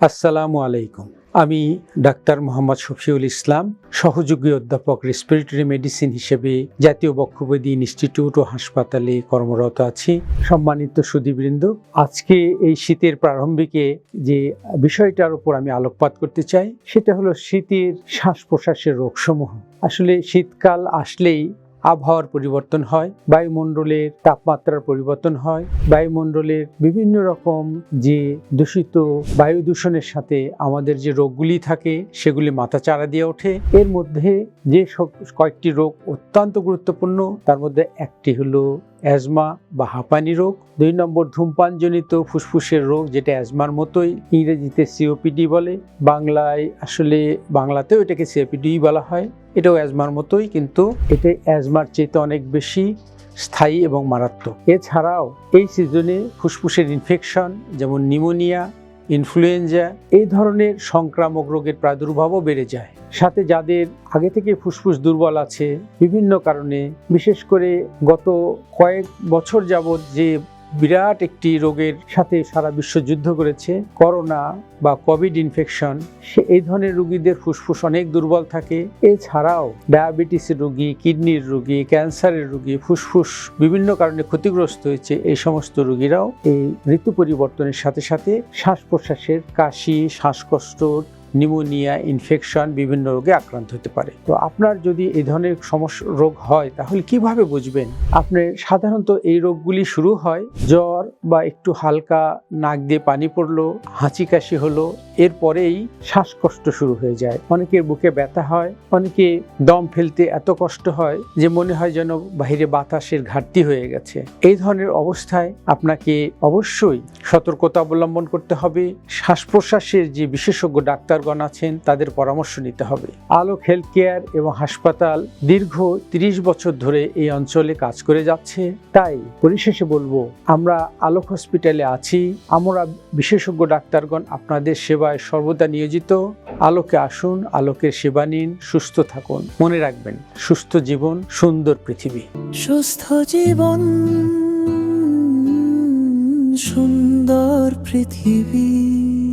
আসসালামু আলাইকুম। আমি ডাক্তার মোহাম্মদ শফিউল ইসলাম, সহযোগী অধ্যাপক রেসপিরেটরি মেডিসিন হিসেবে জাতীয় বক্ষব্যাধি ইনস্টিটিউট ও হাসপাতালে কর্মরত আছি। সম্মানিত সুদীবৃন্দ আজকে এই শীতের প্রারম্ভিকে যে বিষয়টার উপর আমি আলোকপাত করতে চাই, সেটা হলো শীতের শ্বাস প্রশ্বাসের রোগসমূহ। আসলে শীতকাল আসলেই আবহাওয়ার পরিবর্তন হয়, বায়ুমণ্ডলের তাপমাত্রার পরিবর্তন হয়, বায়ুমণ্ডলের বিভিন্ন রকম যে দূষিত বায়ু দূষণের সাথে আমাদের যে রোগগুলি থাকে, সেগুলি মাথা চারা দিয়ে ওঠে। এর মধ্যে যে কয়েকটি রোগ অত্যন্ত গুরুত্বপূর্ণ, তার মধ্যে একটি হলো অ্যাজমা বা হাঁপানি রোগ। দুই নম্বর ধূমপানজনিত ফুসফুসের রোগ, যেটা অ্যাজমার মতোই, ইংরেজিতে সিওপিডি বলে। বাংলায় আসলে, বাংলাতেও এটাকে সিওপিডি বলা হয়। এটাও অ্যাজমার মতোই, কিন্তু এটা অ্যাজমার চেয়ে অনেক বেশি স্থায়ী এবং মারাত্মক। এছাড়াও, এই সিজনে ফুসফুসের ইনফেকশন, যেমন নিউমোনিয়া ইনফ্লুয়েঞ্জা, এই ধরনের সংক্রামক রোগের প্রাদুর্ভাবও বেড়ে যায়। সাথে যাদের আগে থেকে ফুসফুস দুর্বল আছে, বিভিন্ন কারণে, বিশেষ করে গত কয়েক বছর যাবৎ যে বিরাট একটি রোগের সাথে সারা বিশ্ব যুদ্ধ করেছে, করোনা বা কোভিড ইনফেকশন, সে এই ধরনের রোগীদের ফুসফুস অনেক দুর্বল থাকে। এছাড়াও ডায়াবেটিসের রোগী, কিডনির রোগী, ক্যান্সারের রোগী, ফুসফুস বিভিন্ন কারণে ক্ষতিগ্রস্ত হয়েছে এই সমস্ত রোগীরাও। এই ঋতু পরিবর্তনের সাথে সাথে শ্বাস প্রশ্বাসের কাশি, শ্বাসকষ্ট নিউমোনিয়া ইনফেকশন বিভিন্ন রোগে আক্রান্ত হতে পারে। তো আপনার যদি এই ধরনের সমস্যা, রোগ হয়, তাহলে কীভাবে বুঝবেন? আপনি সাধারণত এই রোগগুলি শুরু হয়, জ্বর বা একটু হালকা নাক দিয়ে পানি পড়ল, হাঁচি কাশি হলো, এরপরেই শ্বাসকষ্ট শুরু হয়ে যায়। অনেকের বুকে ব্যথা হয়, অনেকে দম ফেলতে এত কষ্ট হয় যে মনে হয় যেন বাইরে বাতাসের ঘাটতি হয়ে গেছে। এই ধরনের অবস্থায় আপনাকে অবশ্যই সতর্কতা অবলম্বন করতে হবে। শ্বাস প্রশ্বাসের যে বিশেষজ্ঞ ডাক্তারগণ আছেন, তাদের পরামর্শ নিতে হবে। আলোক হেলথ কেয়ার এবং হাসপাতাল দীর্ঘ ৩০ বছর ধরে এই অঞ্চলে কাজ করে যাচ্ছে। তাই পরিশেষে বলব, আমরা আলোক হসপিটালে আছি। আমরা বিশেষজ্ঞ ডাক্তারগণ আপনাদের সেবায় সর্বদা নিয়োজিত। আলোকে আসুন, আলোকের সেবা নিন, সুস্থ থাকুন। মনে রাখবেন, সুস্থ জীবন সুন্দর পৃথিবী। সুস্থ জীবন, সুন্দর পৃথিবী।